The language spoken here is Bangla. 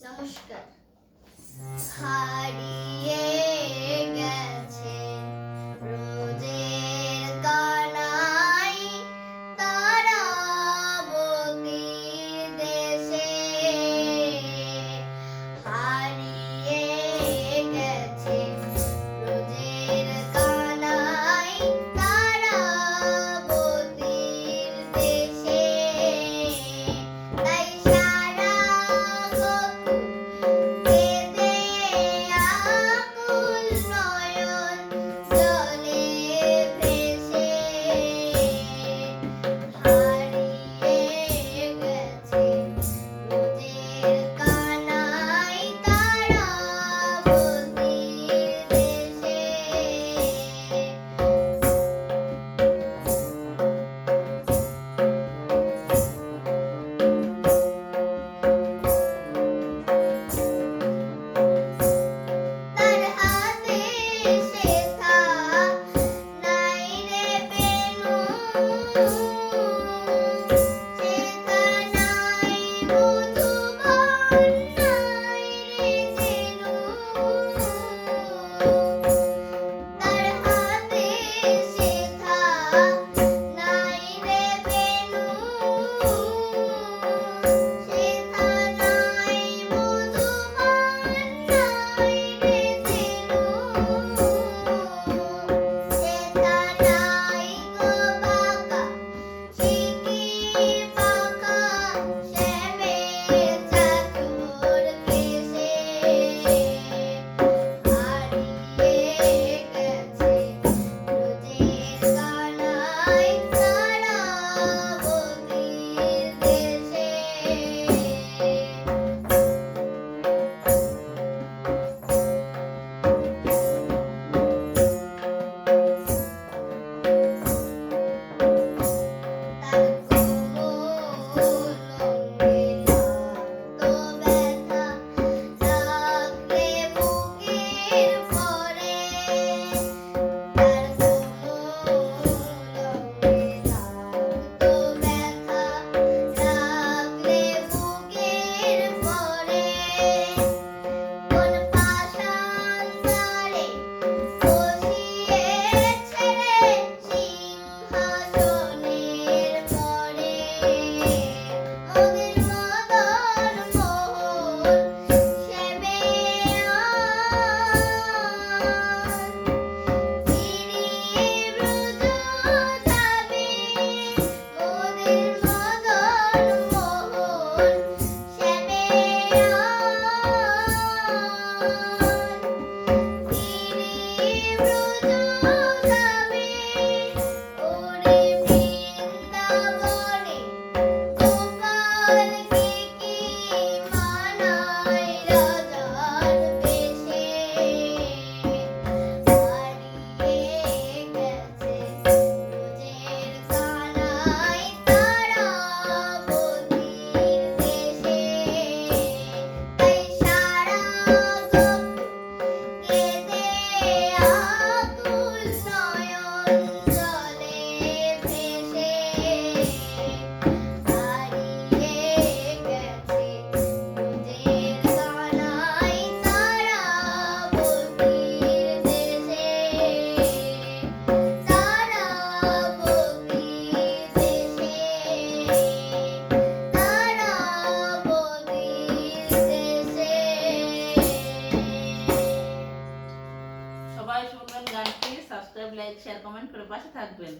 নমস্কার ছাড়িয়ে সবাই শুনবেন গানটি সাবস্ক্রাইব লাইক শেয়ার কমেন্ট করে পাশে থাকবেন।